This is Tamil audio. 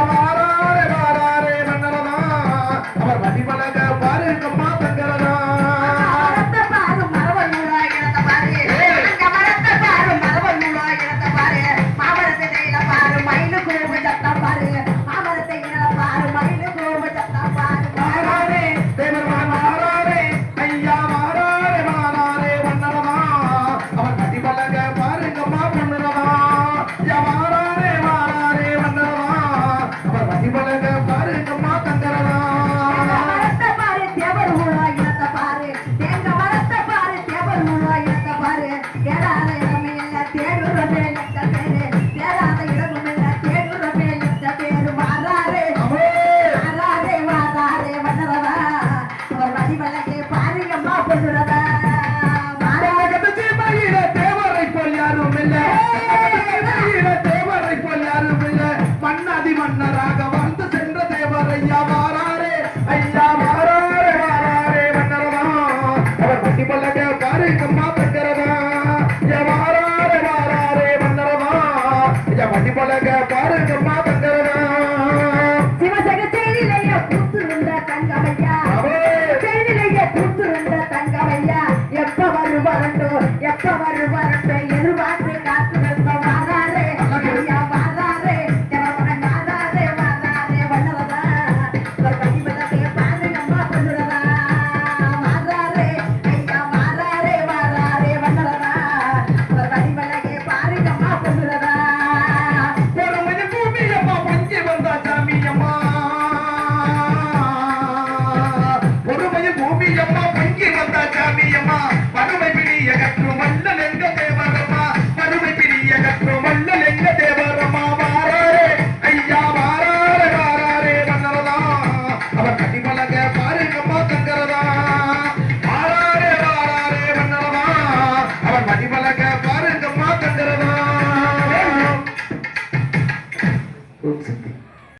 আমার ஐயா பட்டி பல்லக பாருங்கம்மா பெக்கிறதா சிவசகச்சேரியிலேயே பூத்திருந்த தங்கமையா